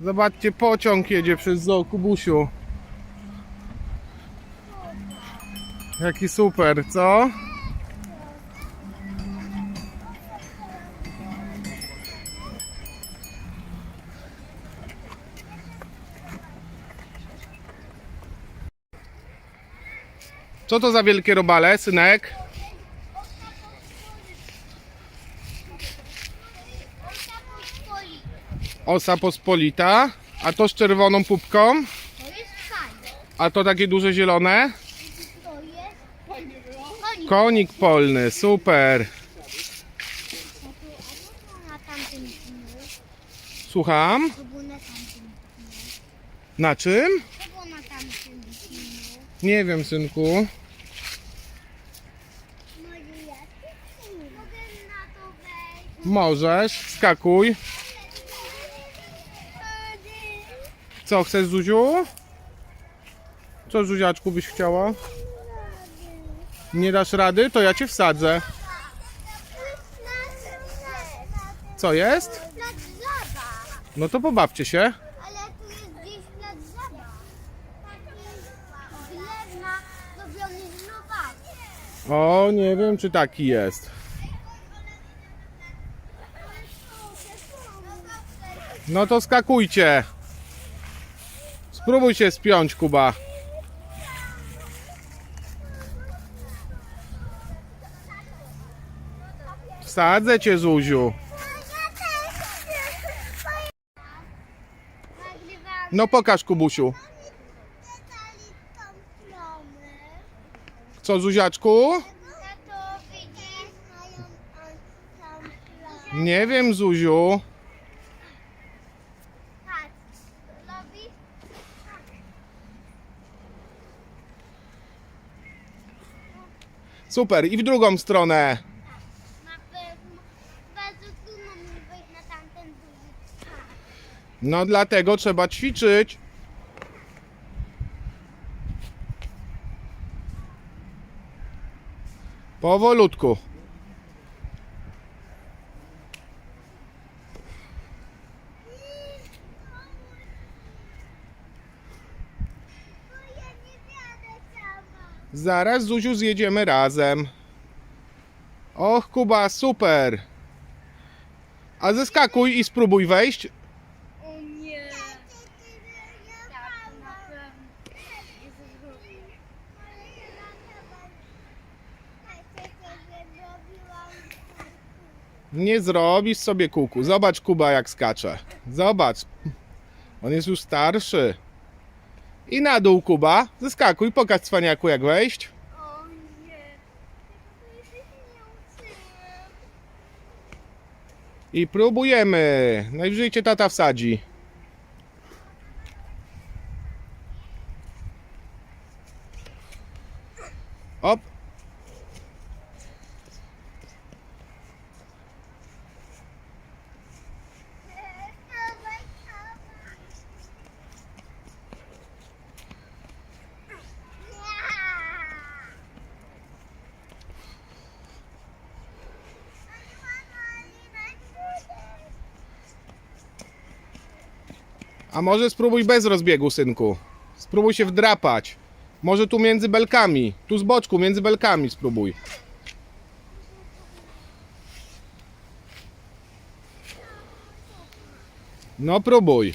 Zobaczcie, pociąg jedzie przez zoo Kubusiu. Jaki super, co? Co to za wielkie robale, synek? Osa pospolita. A to z czerwoną pupką? To jest fajne. A to takie duże zielone? To jest konik. Polny, super. Słucham? Na tamtym dniu? Na czym? Nie wiem, synku. Możesz, skakuj. Co, chcesz Zuziu? Co, Zuziaczku, byś chciała? Nie dasz rady? To ja cię wsadzę. Co jest? No to pobawcie się. Ale tu jest gdzieś plac zabaw. Taki z. O, nie wiem, czy taki jest. No to skakujcie. Spróbuj się spiąć, Kuba. Wsadzę cię, Zuziu. No pokaż, Kubusiu. Co, Zuziaczku? Nie wiem, Zuziu. Super, i w drugą stronę. Na pewno. Bardzo trudno mi wejść na tamten duży. No dlatego trzeba ćwiczyć. Powolutku. Bo ja nie wiadę sama. Zaraz Zuziu zjedziemy razem. Och, Kuba, super. A zeskakuj i spróbuj wejść. O nie. Tak, na pewno. Nie zrobisz sobie kuku. Zobacz Kuba jak skacze. Zobacz. On jest już starszy. I na dół Kuba. Zeskakuj, pokaż cwaniaku jak wejść. Nie. Nie. I próbujemy. Najwyżej cię tata wsadzi. A może spróbuj bez rozbiegu, synku. Spróbuj się wdrapać. Może tu między belkami. Tu z boczku, między belkami spróbuj. No próbuj.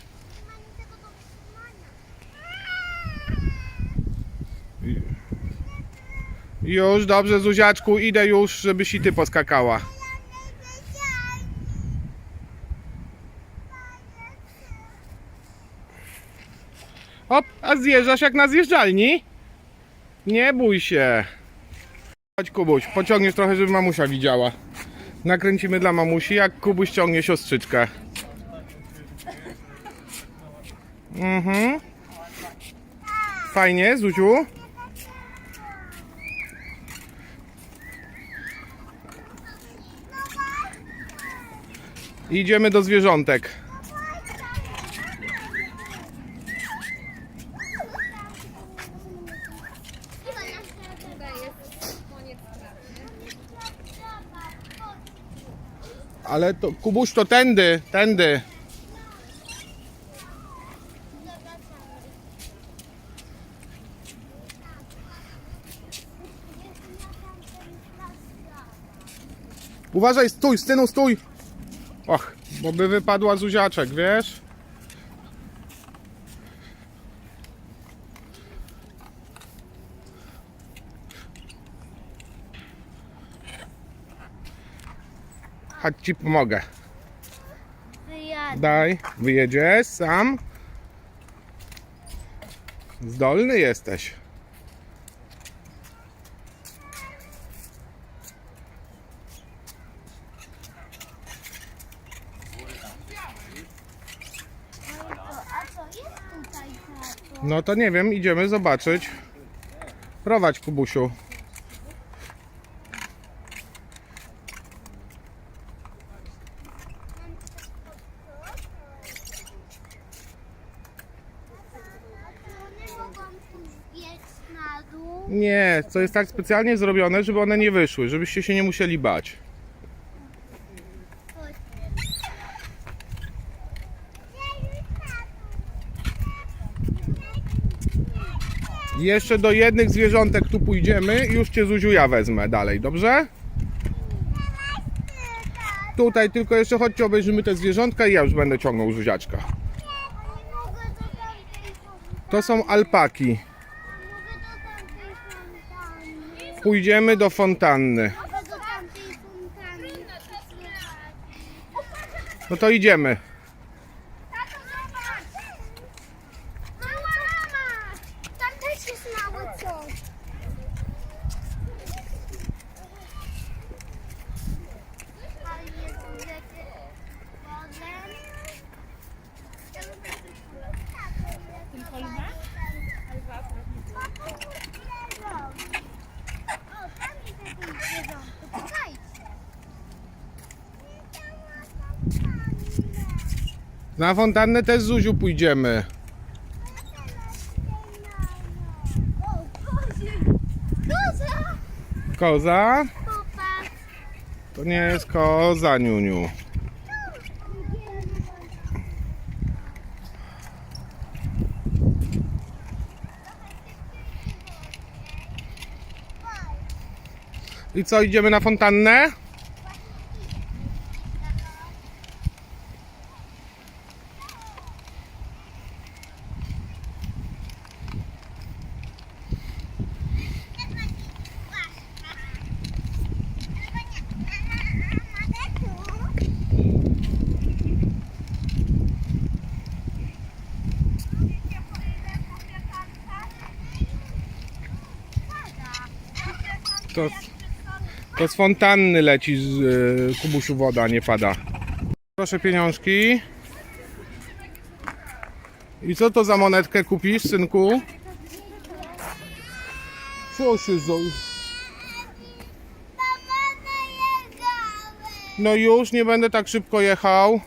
Już, dobrze Zuziaczku, idę już, żebyś i ty poskakała. Hop, a zjeżdżasz jak na zjeżdżalni? Nie bój się. Chodź Kubuś, pociągniesz trochę, żeby mamusia widziała. Nakręcimy dla mamusi, jak Kubuś ciągnie siostrzyczkę. Mhm. Fajnie, Zuziu? Idziemy do zwierzątek. Ale to, Kubuś, to tędy, tędy. Uważaj, stój, synu, stój! Och, bo by wypadła Zuziaczek, wiesz? Chodź ci pomogę. Wyjadę. Daj, wyjedziesz sam. Zdolny jesteś. No to nie wiem, idziemy zobaczyć. Prowadź, Kubusiu. One mogą na dół. Nie, to jest tak specjalnie zrobione, żeby one nie wyszły, żebyście się nie musieli bać. Jeszcze do jednych zwierzątek tu pójdziemy i już cię Zuziu ja wezmę dalej, dobrze? Tutaj tylko jeszcze chodźcie obejrzymy te zwierzątka i ja już będę ciągnął Zuziaczka. To są alpaki. Mogę do tamtej fontanny. Pójdziemy do fontanny. No to idziemy. Tato, zobacz! Mała mama! Tam też jest małe coś. Ale jest rzeczy wodę. Ja lubię te kule. Tylko lwa? O, tam jest jakieś zwierzątko. Czekajcie. Na fontannę też Zuziu pójdziemy. Koza! Koza? To nie jest koza, Niuniu. I co, idziemy na fontannę? To, to z fontanny leci z y, Kubusiu woda, nie pada. Proszę pieniążki. I co to za monetkę kupisz, synku? Co się zo... No już, nie będę tak szybko jechał.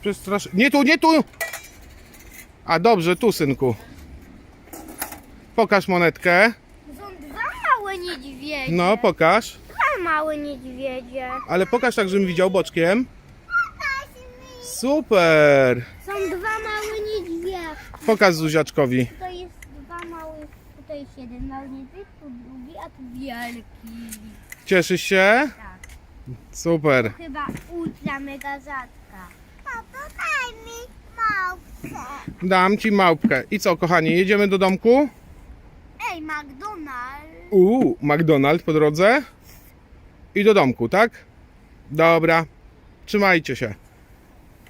Przestrasz... Nie tu, nie tu! A dobrze, tu synku. Pokaż monetkę. Niedźwiedzie. No, pokaż. Dwa małe niedźwiedzie. Ale pokaż tak, żebym widział boczkiem. Super! Są dwa małe niedźwiedzie. Pokaż Zuziaczkowi. To jest dwa małe, tutaj jest jeden mały niedźwiedź, tu drugi, a tu wielki. Cieszysz się? Tak. Super. Chyba ultra mega rzadka. Tato, daj mi małpkę. Dam ci małpkę. I co, kochani, jedziemy do domku? Ej, McDonald's. Uuu, McDonald's po drodze. I do domku, tak? Dobra. Trzymajcie się.